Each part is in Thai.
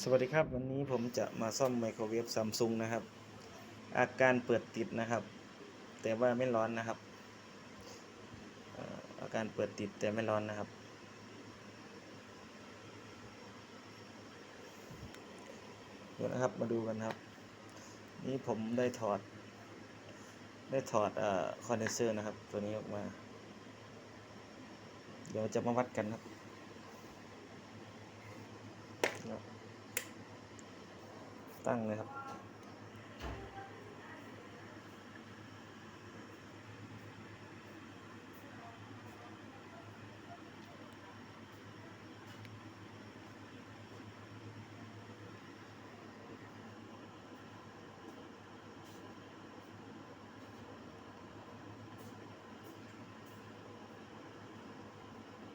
สวัสดีครับ วันนี้ผมจะมาซ่อมไมโครเวฟซัมซุงนะครับ อาการเปิดติดนะครับ แต่ว่าไม่ร้อนนะครับ อาการเปิดติดแต่ไม่ร้อนนะครับเดี๋ยวนะครับมาดูกันครับ นี่ผมได้ถอด ได้ถอดอคอนเดนเซอร์นะครับ ตัวนี้ออกมา เดี๋ยวจะมาวัดกันครับ ตั้งเลยครับ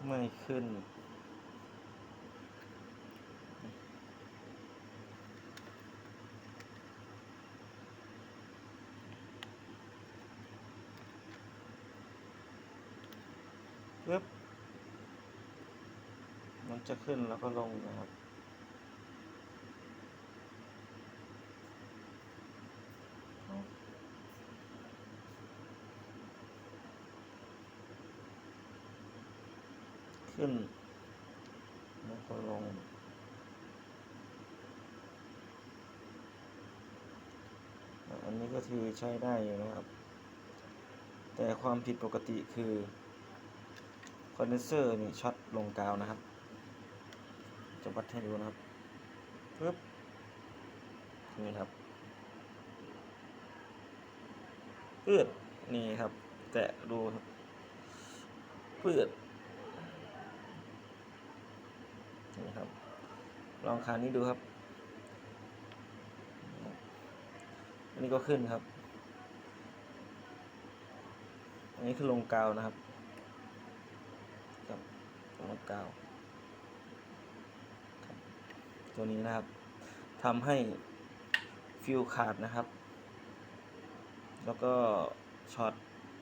ไม่ขึ้น ปึ๊บมันจะขึ้นแล้วก็ลงนะครับขึ้นแล้วก็ลง อันนี้ก็คือใช้ได้อยู่นะครับ แต่ความผิดปกติคือ คอนเดนเซอร์นี่ช็อตลงกาวนะครับ จะวัดให้ดูนะครับปึ๊บนี่ครับปืดนี่ครับ แตะดูครับปืดนี่ครับ ลองคานนี้ดูครับ อันนี้ก็ขึ้นครับ อันนี้คือลงกาวนะครับครับ ลงกาวตัวนี้นะครับทำให้ฟิวขาดนะครับ แล้วก็ช็อต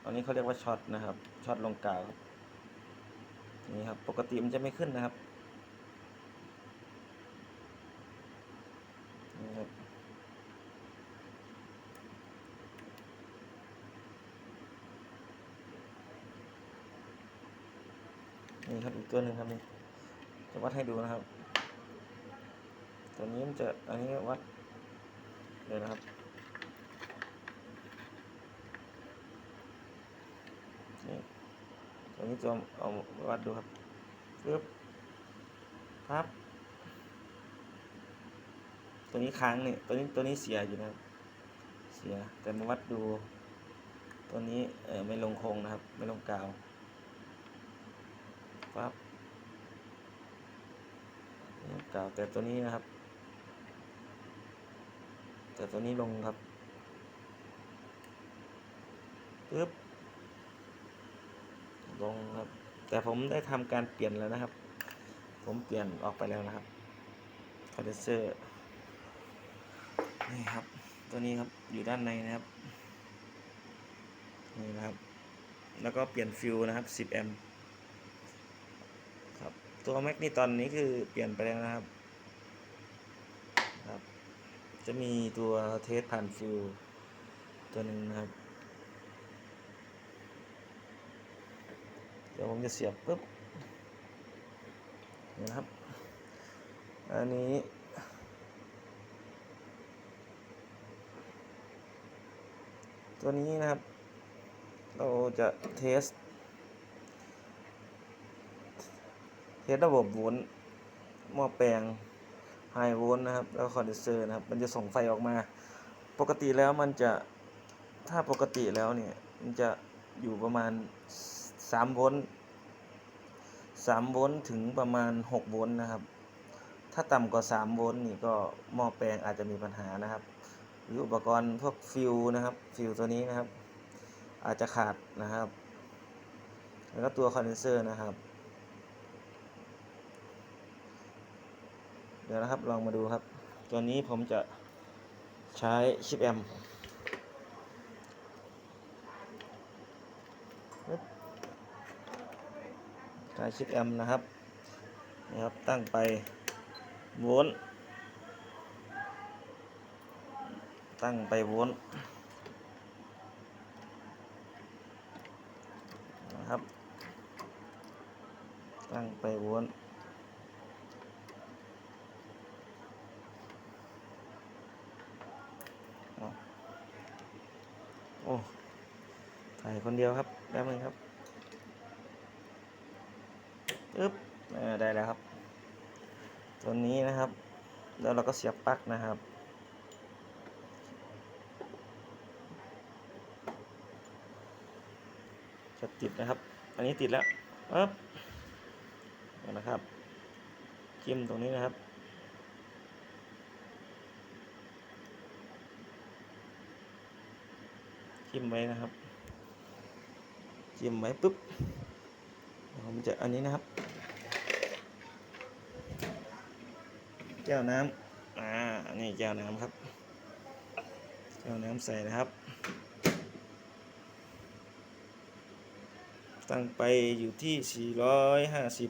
อันนี้เขาเรียกว่าช็อตนะครับช็อตลงกาวนี่ครับ ปกติมันจะไม่ขึ้นนะครับนี่ครับนี่ครับอีก ตัวหนึ่งครับนี่จะวัดให้ดูนะครับ ตัวนี้มันจะอันนี้วัดเลยนะครับนี่ตัวนี้จะเอาวัดดูครับปึ๊บครับตัวนี้ค้างเนี่ยตัวนี้ตัวนี้เสียอยู่นะครับ เสียแต่มาวัดดู ตัวนี้เออไม่ลงโครงนะครับ ไม่ลงกาว ปั๊บไม่ลงกาวแต่ตัวนี้นะครับ แต่ตัวนี้ลงครับปึ๊บลงครับ แต่ผมได้ทำการเปลี่ยนแล้วนะครับ ผมเปลี่ยนออกไปแล้วนะครับคอนเดนเซอร์นี่ครับ ตัวนี้ครับอยู่ด้านในนะครับนี่นะครับ แล้วก็เปลี่ยนฟิวนะครับ 10 แอมป์ ตัวแมกนีตอนนี้คือเปลี่ยนไปแล้วนะครับครับ จะมีตัวเทสผ่านฟิวตัวหนึ่งนะครับ เดี๋ยวผมจะเสียบปุ๊บนี่นะครับ อันนี้ตัวนี้นะครับ เราจะเทส เทสระบบโวลต์หม้อแปลงไฮโวลต์นะครับ แล้วคอนเดนเซอร์นะครับ มันจะส่งไฟออกมา ปกติแล้วมันจะถ้าปกติแล้วเนี่ย มันจะอยู่ประมาณ3โวลต์3โวลต์ถึงประมาณ6โวลต์นะครับ ถ้าต่ำกว่า3โวลต์นี่ก็หม้อแปลงอาจจะมีปัญหานะครับ หรืออุปกรณ์พวกฟิวนะครับ ฟิวตัวนี้นะครับ อาจจะขาดนะครับ แล้วก็ตัวคอนเดนเซอร์นะครับ เดี๋ยวนะครับลองมาดูครับ ตัวนี้ผมจะใช้ชิปแอมใช้ชิปแอมนะครับนะครับ ตั้งไปโวลต์ตั้งไปโวลต์นะครับ ตั้งไปโวลต์ คนเดียวครับแป๊บนึงครับอึ๊บออได้แล้วครับ ตัวนี้นะครับ แล้วเราก็เสียบปลั๊กนะครับจะติดนะครับ อันนี้ติดแล้วปึ๊บนะครับจิ้มตรงนี้นะครับจิ้มไว้นะครับ จิ้มไว้ปุ๊บผมจะอันนี้นะครับ แก้วน้ำอ่านี่แก้วน้ำครับ แก้วน้ำใส่นะครับ ตั้งไปอยู่ที่ 450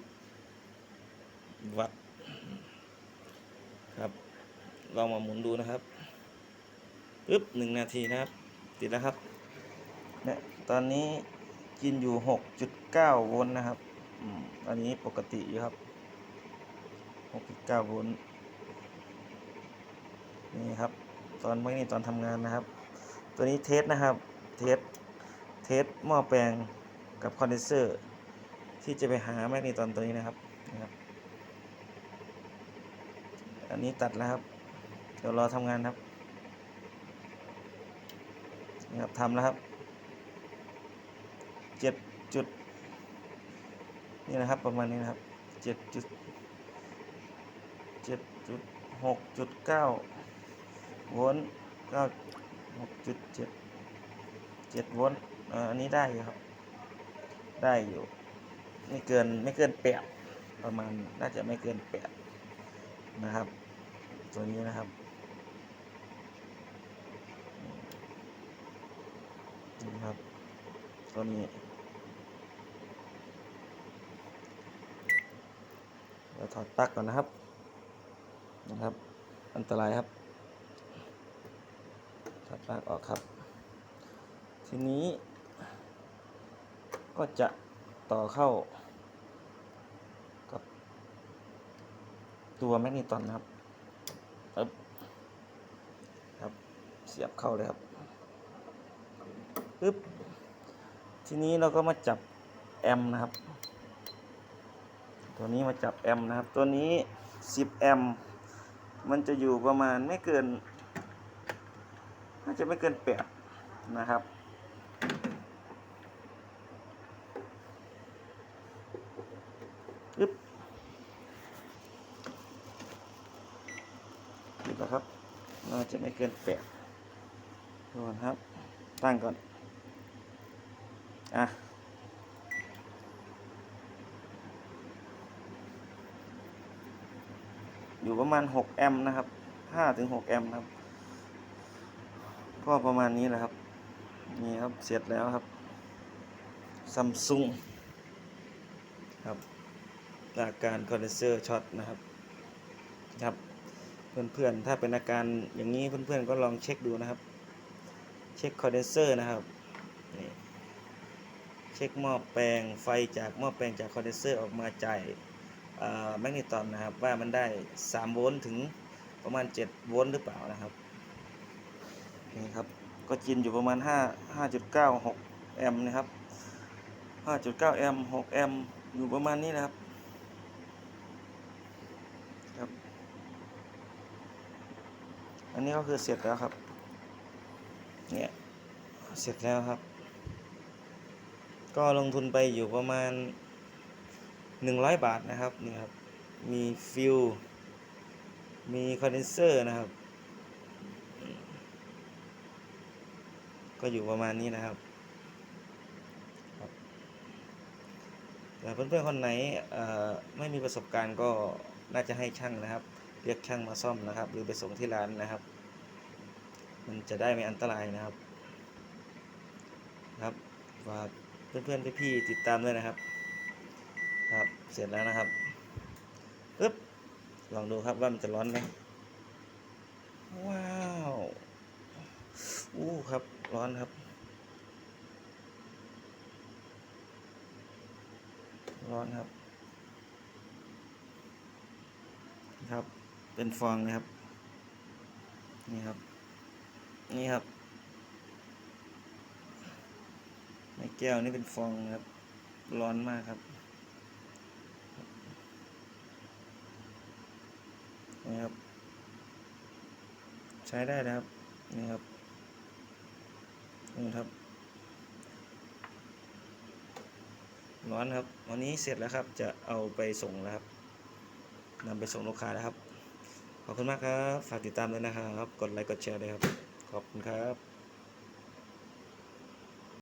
วัตต์ครับ ลองมาหมุนดูนะครับปึ๊บหนึ่งนาทีนะครับ ติดแล้วครับเนี่ยตอนนี้ กินอยู่ 6.9 โวลต์นะครับอันนี้ปกติอยู่ครับ 6.9 โวลต์นี่ครับ ตอนไม่นี่ตอนทำงานนะครับ ตัวนี้เทสนะครับ เทส เทสหม้อแปลงกับคอนเดนเซอร์ ที่จะไปหาแมกนีตอนตัวนี้นะครับนะครับ อันนี้ตัดแล้วครับ เดี๋ยวรอทำงานครับนี่ครับทำแล้วครับ จุดนี่นะครับประมาณนี้นะครับเจ็ดจุดเจ็ดจุดหกจุดเก้าโวลต์เก้าหกจุดเจ็ดเจ็ดโวลต์อันนี้ได้อยู่ครับ ได้อยู่ไม่เกินไม่เกินแปดประมาณน่าจะไม่เกินแปดนะครับ ตัวนี้นะครับนี่ครับตัวนี้เรา ถอดปลั๊กก่อนนะครับ นะครับ อันตรายครับถอดปลั๊กออกครับ ทีนี้ ก็จะต่อเข้า กับ ตัวแมกนีตอนนะครับปึ๊บครับ เสียบเข้าเลยครับปึ๊บทีนี้เราก็มาจับแอมนะครับ ตัวนี้มาจับแอมนะครับ ตัวนี้ 10 แอม มันจะอยู่ประมาณไม่เกิน น่าจะไม่เกิน 8 นะครับปึ๊บดูนะครับ น่าจะไม่เกิน8ดูก่อนครับ ตั้งก่อน อะ อยู่ประมาณ 6 แอมป์นะครับ5ถึง6แอมป์นะครับก็ประมาณนี้แหละครับ นี่ครับเสร็จแล้วครับซัมซุงครับอาการคอนเดนเซอร์ช็อตนะครับครับ เพื่อนๆ ถ้าเป็นอาการอย่างนี้เพื่อนๆ ก็ลองเช็คดูนะครับ เช็คคอนเดนเซอร์นะครับนี่เช็คหม้อแปลงไฟจากหม้อแปลงจากคอนเดนเซอร์ออกมาจ่าย แมกนีตอนนะครับ ว่ามันได้ 3 โวลต์ถึงประมาณ 7 โวลต์หรือเปล่านะครับนี่ครับก็จินอยู่ประมาณ 5 5.96 แอมป์นะครับ 5.9 แอมป์6แอมป์อยู่ประมาณนี้นะครับครับ อันนี้ก็คือเสร็จแล้วครับ เนี่ย เสร็จแล้วครับ ก็ลงทุนไปอยู่ประมาณ 100 บาทนะครับนี่ครับมีฟิลมีคอนเดนเซอร์นะครับ ก็อยู่ประมาณนี้นะครับแต่เพื่อนๆคนไหนไม่มีประสบการณ์ก็น่าจะให้ช่างนะครับ เรียกช่างมาซ่อมนะครับ หรือไปส่งที่ร้านนะครับ มันจะได้ไม่อันตรายนะครับ ครับฝากเพื่อนๆพี่ๆติดตามด้วยนะครับ ครับ เสร็จแล้วนะครับปึ๊บลองดูครับว่ามันจะร้อนไหมว้าวอู้ครับ ร้อนครับ ร้อนครับ ครับ เป็นฟองนะครับ นี่ครับ นี่ครับ ในแก้วนี่เป็นฟองครับ ร้อนมากครับ นะครับ ใช้ได้นะครับนี่ครับนี่ครับร้อนครับ วันนี้เสร็จแล้วครับ จะเอาไปส่งแล้วครับนำไปส่งลูกค้าแล้วครับ ขอบคุณมากครับ ฝากติดตามด้วยนะครับ กดไลค์ กดแชร์ด้วยครับ ขอบคุณครับ